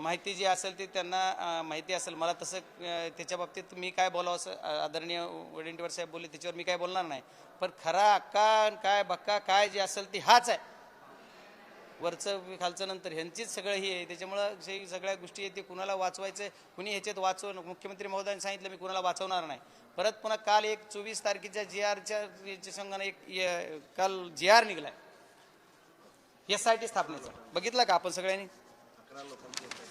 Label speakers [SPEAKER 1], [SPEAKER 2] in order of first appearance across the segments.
[SPEAKER 1] माहिती जी असेल ती त्यांना माहिती असेल. मला तसं त्याच्या बाबतीत मी काय बोलावं असं आदरणीय वडिंटीवर साहेब बोलले त्याच्यावर मी काय बोलणार नाही. पण खरा अक्का काय बक्का काय जे असेल ती हाच आहे. वरचं खालचं नंतर ह्यांचीच सगळं ही आहे. त्याच्यामुळं जे सगळ्या गोष्टी आहेत ते कुणाला वाचवायचं कुणी ह्याच्यात वाचव मुख्यमंत्री महोदयांनी सांगितलं मी कुणाला वाचवणार नाही. परत पुन्हा काल एक चोवीस तारखेच्या जी आरच्या याच्या संघाने एक काल जी आर निघलाय. एस आय टी स्थापनेचा. बघितलं का आपण सगळ्यांनी?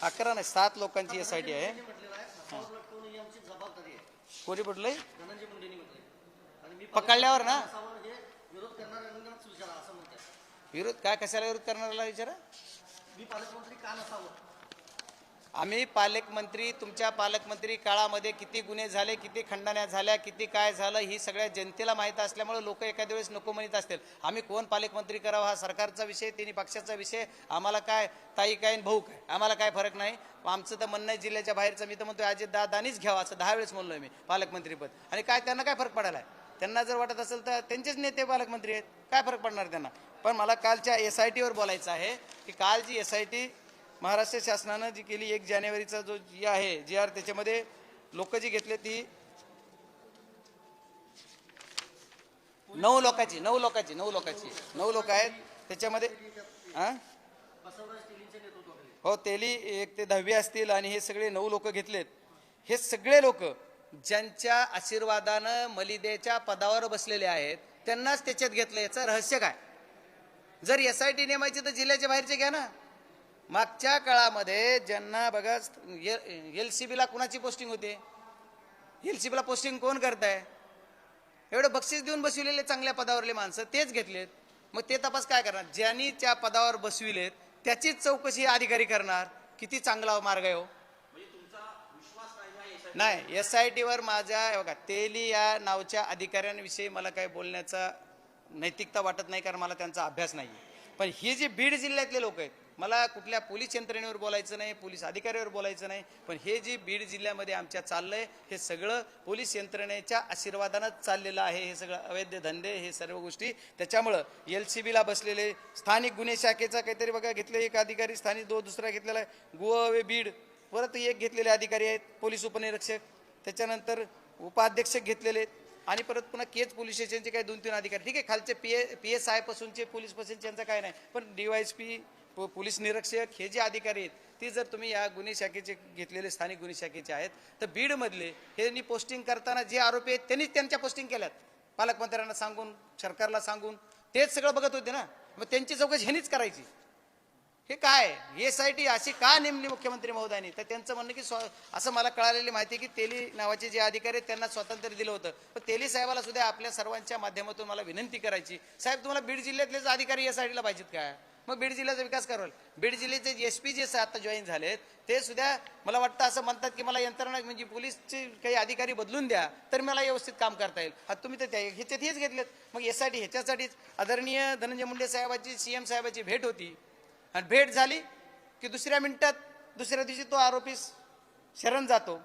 [SPEAKER 1] अकरा नाही सात लोकांची एस आय टी आहे. कोणी म्हटलंय? पकडल्यावर ना? विरोध काय कशाला विरोध करणाऱ्याला विचारा? आम्ही पालकमंत्री तुमच्या पालकमंत्री काळामध्ये किती गुन्हे झाले किती खंडण्या झाल्या किती काय झालं ही सगळ्या जनतेला माहीत असल्यामुळे लोक एखाद्या वेळेस नको म्हणत असतील. आम्ही कोण पालकमंत्री करावा हा सरकारचा विषय तिन्ही पक्षाचा विषय? आम्हाला काय ताई काय भाऊ काय? आम्हाला काय फरक नाही. आमचं तर म्हणणं जिल्ह्याच्या बाहेरचं मी तर म्हणतो अजित दादानीच घ्यावा असं दहा वेळेस म्हणलोय मी पालकमंत्रीपद आणि काय त्यांना काय फरक पडायला आहे त्यांना जर वाटत असेल तर त्यांचेच नेते पालकमंत्री आहेत. काय फरक पडणार त्यांना? पण मला कालच्या एस आय टीवर बोलायचं आहे की काल जी एस आय टी महाराष्ट्र शासनानं जी केली एक जानेवारीचा जो जी आहे जी आर त्याच्यामध्ये लोक जी घेतले ती नऊ लोकांची नऊ लोकांची नऊ लोकांची नऊ लोक आहेत. त्याच्यामध्ये हा हो तेली एक ते दहावी असतील आणि हे सगळे नऊ लोक घेतलेत. हे सगळे लोक ज्यांच्या आशीर्वादानं मलिदेच्या पदावर बसलेले आहेत त्यांनाच त्याच्यात घेतलं. याचं रहस्य काय? जर एस आय टी नेमायची तर जिल्ह्याच्या बाहेरचे घ्या ना. मागच्या काळामध्ये ज्यांना बघा एल सी बीला कुणाची पोस्टिंग होते? एल सी बीला पोस्टिंग कोण करताय? एवढं बक्षीस देऊन बसविलेले चांगल्या पदावरले माणसं तेच घेतलेत. मग ते तपास काय करणार? ज्यांनी त्या पदावर बसविलेत त्याचीच चौकशी अधिकारी करणार किती चांगला मार्ग आहे हो. नाही एस आय टीवर? माझ्या हे बघा तेली या नावच्या अधिकाऱ्यांविषयी मला काही बोलण्याचा नैतिकता वाटत नाही कारण मला त्यांचा अभ्यास नाही पण ही जी बीड जिल्ह्यातले लोक आहेत मला कुठल्या पोलीस यंत्रणेवर बोलायचं नाही पोलीस अधिकाऱ्यावर बोलायचं नाही पण हे जे बीड जिल्ह्यामध्ये आमच्या चाललंय हे सगळं पोलीस यंत्रणेच्या आशीर्वादानंच चाललेलं आहे. हे सगळं अवैध धंदे हे सर्व गोष्टी. त्याच्यामुळं एल सी बीला बसलेले स्थानिक गुन्हे शाखेचा काहीतरी बघा घेतले एक अधिकारी स्थानिक दो दुसरा घेतलेला आहे गुवावे बीड. परत एक घेतलेले अधिकारी आहेत पोलीस उपनिरीक्षक. त्याच्यानंतर उपाध्यक्ष घेतलेले आहेत. आणि परत पुन्हा केज पोलीस स्टेशनचे काही दोन तीन अधिकारी. ठीक आहे खालचे P A P S I पासूनचे पोलीस पासूनचे यांचं काय नाही. पण डीवायस पी पोलीस निरीक्षक हे जे अधिकारी आहेत ते जर तुम्ही या गुन्हे शाखेचे घेतलेले स्थानिक गुन्हे शाखेचे आहेत तर बीडमधले हे पोस्टिंग करताना जे आरोपी आहेत त्यांनीच त्यांच्या पोस्टिंग केल्यात. पालकमंत्र्यांना सांगून सरकारला सांगून तेच सगळं बघत होते ना. मग त्यांची चौकशी ह्यांनीच करायची. हे काय? एस आय टी अशी का नेमली मुख्यमंत्री महोदयांनी? तर त्यांचं म्हणणं की स्व- असं मला कळालेली माहिती आहे की तेली नावाचे जे अधिकारी आहेत त्यांना स्वातंत्र्य दिलं होतं. पण तेली साहेबाला सुद्धा आपल्या सर्वांच्या माध्यमातून मला विनंती करायची. साहेब तुम्हाला बीड जिल्ह्यातलेच अधिकारी एस आय टीला पाहिजेत काय मग बीड जिल्ह्याचा विकास कराल बीड जिल्ह्याचे एस पी जे आता जॉईन झालेत ते सुद्धा मला वाटतं असं म्हणतात की मला यंत्रणा म्हणजे पोलीसचे काही अधिकारी बदलून द्या तर मला व्यवस्थित काम करता येईल. आता तुम्ही तर त्या ह्याच्यात हेच घेतलेत. मग एस आय टी ह्याच्यासाठीच आदरणीय धनंजय मुंडे साहेबाची सी एम साहेबाची भेट होती. आणि भेट झाली की दुसऱ्या मिनिटात दुसऱ्या दिवशी तो आरोपी शरण जातो.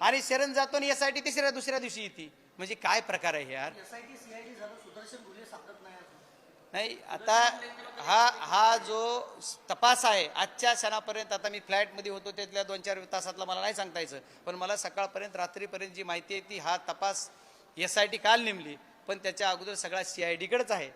[SPEAKER 1] आणि शरण जातो आणि एस आय टी तिसऱ्या दुसऱ्या दिवशी येते. म्हणजे काय प्रकार आहे यार? नाही आता हा हा जो तपास आहे आजच्या क्षणापर्यंत आता मी फ्लॅटमध्ये होतो त्यातल्या दोन चार तासातला मला नाही सांगता यायचं पण मला सकाळपर्यंत रात्रीपर्यंत जी माहिती आहे ती हा तपास एस आय टी काल नेमली पण त्याच्या अगोदर सगळा सी आय डीकडेच आहे.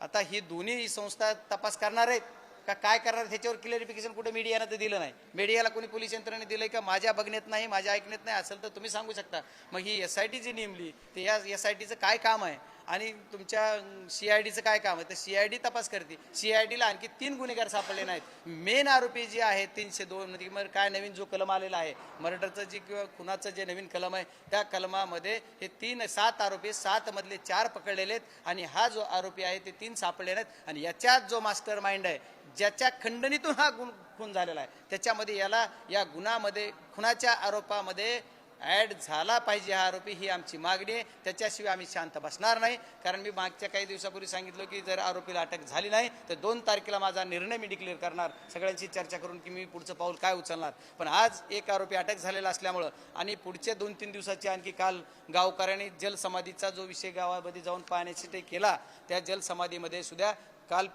[SPEAKER 1] आता ही दोन्ही संस्था तपास करणार आहेत. का काय करणार ह्याच्यावर क्लिअरिफिकेशन कुठे मीडियानं तर दिलं नाही. मीडियाला कोणी पोलीस यंत्रणेने दिलंय का? माझ्या बघण्यात नाही माझ्या ऐकण्यात नाही असेल तर तुम्ही सांगू शकता. मग ही एस आय टी जी नेमली तर या एस आय टीचं काय काम आहे? आणि तुमच्या सी आय डीचं काय काम आहे? तर सी आय डी तपास करते. सी आय डीला आणखी तीन गुन्हेगार सापडले नाहीत. मेन आरोपी जे आहे तीनशे दोन म्हणजे मग काय नवीन जो कलम आलेला आहे मर्डरचं जे किंवा खुनाचं जे नवीन कलम आहे त्या कलमामध्ये हे तीन सात आरोपी सात मधले चार पकडलेले आहेत. आणि हा जो आरोपी आहे ते तीन सापडले नाहीत. आणि याच्यात जो मास्टर माइंड आहे ज्याच्या खंडणीतून हा गुण खून झालेला आहे. त्याच्यामध्ये याला या गुणामध्ये खुनाच्या आरोपामध्ये ॲड झाला पाहिजे हा आरोपी ही आमची मागणी आहे. त्याच्याशिवाय आम्ही शांत बसणार नाही. कारण मी मागच्या काही दिवसापूर्वी सांगितलं की जर आरोपीला अटक झाली नाही तर दोन तारखेला माझा निर्णय मी डिक्लेअर करणार. सगळ्यांची चर्चा करून की मी पुढचं पाऊल काय उचलणार. पण आज एक आरोपी अटक झालेला असल्यामुळं आणि पुढच्या दोन तीन दिवसाची आणखी काल गावकऱ्यांनी जलसमाधीचा जो विषय गावामध्ये जाऊन पाहण्यासाठी केला त्या जलसमाधीमध्ये सुद्धा काल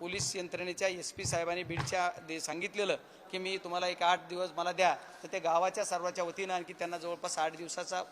[SPEAKER 1] पोलीस यंत्रणेच्या एस पी साहेबांनी बीडच्या दे सांगितलेलं की मी तुम्हाला एक आठ दिवस मला द्या. तर ते गावाच्या सर्वाच्या वतीनं आणखी त्यांना जवळपास आठ दिवसाचा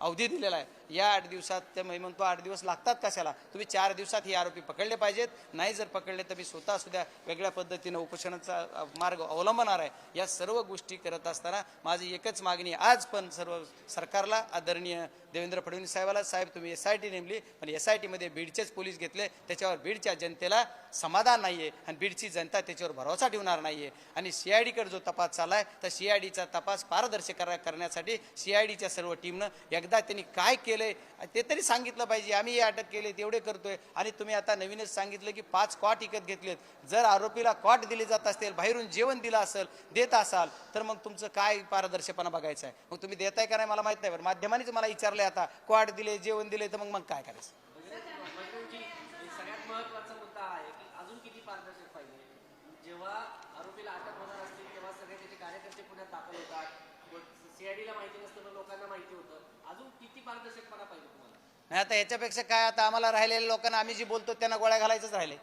[SPEAKER 1] अवधी दिलेला आहे. या आठ दिवसात ते मी म्हणतो आठ दिवस लागतात कशाला? तुम्ही चार दिवसात हे आरोपी पकडले पाहिजेत. नाही जर पकडले तर मी स्वतः सुद्धा वेगळ्या पद्धतीनं उपोषणाचा मार्ग अवलंबणार आहे. या सर्व गोष्टी करत असताना माझी एकच मागणी आज पण सर्व सरकारला आदरणीय देवेंद्र फडणवीस साहेबाला साहेब तुम्ही एस आय टी नेमली पण एस आय टीमध्ये बीडचेच पोलीस घेतले त्याच्यावर बीडच्या जनतेला समाधान नाही आहे आणि बीडची जनता त्याच्यावर भरोसा ठेवणार नाही आहे आणि सी आय डीकडे जो तपास चालला आहे तर सी आय डीचा तपास पारदर्शक करण्यासाठी सी आय डीच्या सर्व टीमनं एकदा त्यांनी काय केलंय ते तरी सांगितलं पाहिजे आम्ही हे अटक केले तेवढे करतोय. आणि तुम्ही आता नवीनच सांगितलं की पाच कॉट विकत घेतलेत. जर आरोपीला कॉट दिले जात असतील बाहेरून जेवण दिलं असेल देत असाल तर मग तुमचं काय पारदर्शकपणा बघायचं आहे? मग तुम्ही देताय का नाही मला माहीत नाही बरं माध्यमांनीच मला विचारलंय आता. कॉट दिले जेवण दिले तर मग मग काय करायचं?
[SPEAKER 2] जेव्हा आरोपीला अटक होणार असतील तेव्हा सगळे त्याचे कार्यकर्ते पुण्यात दाखल होतात. सीआयडीला माहिती नसतं पण लोकांना माहिती होतं. अजून किती पारदर्शकपणा पाहिजे तुम्हाला?
[SPEAKER 1] नाही आता याच्यापेक्षा काय आता आम्हाला राहिलेल्या लोकांना आम्ही जी बोलतो त्यांना गोळ्या घालायचंच राहिले.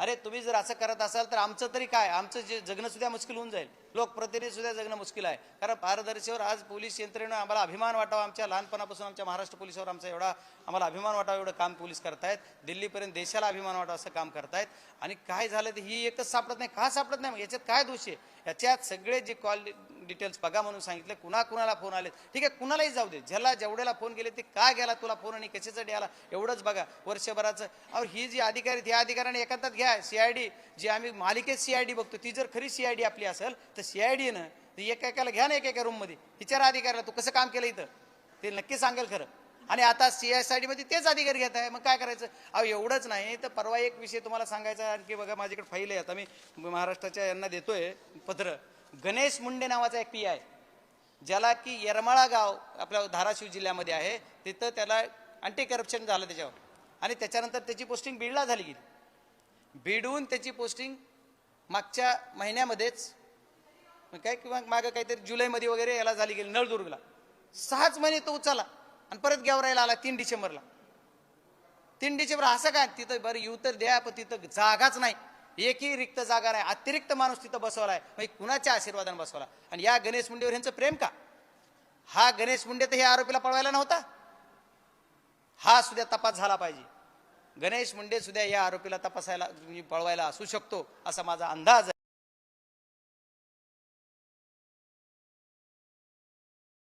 [SPEAKER 1] अरे तुम्ही जर असं करत असाल तर आमचं तरी काय? आमचं जे जगणं सुद्धा मुश्किल होऊन जाईल. लोकप्रतिनिधी सुद्धा जगणं मुश्किल आहे. कारण पारदर्शीवर आज पोलीस यंत्रणेनं आम्हाला अभिमान वाटावा. आमच्या लहानपणापासून आमच्या महाराष्ट्र पोलिसावर आमचा एवढा आम्हाला अभिमान वाटावा एवढं काम पोलीस करतायत. दिल्लीपर्यंत देशाला अभिमान वाटावा असं काम करतायत. आणि काय झालं तर ही एकच सापडत नाही. का सापडत नाही? मग याच्यात काय दोष आहे? याच्यात सगळे जे कॉल डिटेल्स बघा म्हणून सांगितले. कुणा कुणाला फोन आले ठीक आहे कुणालाही जाऊ दे. ज्याला जेवढ्याला फोन केले ते का गेला तुला फोन आणि कशासाठी आला? एवढंच बघा. वर्षभराचं. अहो ही जी अधिकारी त्या अधिकाऱ्याने एकांतात घ्या. सीआयडी जी आम्ही मालिकेत सीआयडी बघतो ती जर खरी सीआयडी आपली असेल तर सीआयडी ना ती एका एकाला घ्या ना एका रूममध्ये विचारा अधिकाऱ्याला तू कसं काम केलं इथं? ते नक्की सांगेल खरं. आणि आता सी एस आय डीमध्ये तेच अधिकारी घेत आहे. मग काय करायचं? अहो एवढंच नाही तर परवा एक विषय तुम्हाला सांगायचा आणखी बघा माझ्याकडे फाईल आहे. आता मी महाराष्ट्राच्या यांना देतोय पत्र. गणेश मुंडे नावाचा एक पी आहे ज्याला की येरमाळा गाव आपल्या धाराशिव जिल्ह्यामध्ये आहे तिथं त्याला अँटी करप्शन झालं त्याच्यावर. आणि त्याच्यानंतर त्याची पोस्टिंग बीडला झाली गेली. बीडहून त्याची पोस्टिंग मागच्या महिन्यामध्येच मग काय किंवा मागं काहीतरी जुलैमध्ये वगैरे याला झाली गेली नळदुर्गला. सहाच महिने तो उचाला आणि परत गेवरायला आला तीन डिसेंबरला. तीन डिसेंबर असं काय तिथं बरं येऊ तर द्या पण तिथं जागाच नाही. एकही रिक्त जागा नाही. अतिरिक्त माणूस तिथं बसवलाय. म्हणजे कुणाच्या आशीर्वादाने बसवला? आणि या गणेश मुंडेवर यांचं प्रेम का? हा गणेश मुंडे तर हे आरोपीला पळवायला नव्हता? हा सुद्धा तपास झाला पाहिजे. गणेश मुंडे सुद्धा या आरोपीला तपासायला पळवायला असू शकतो असा माझा अंदाज आहे.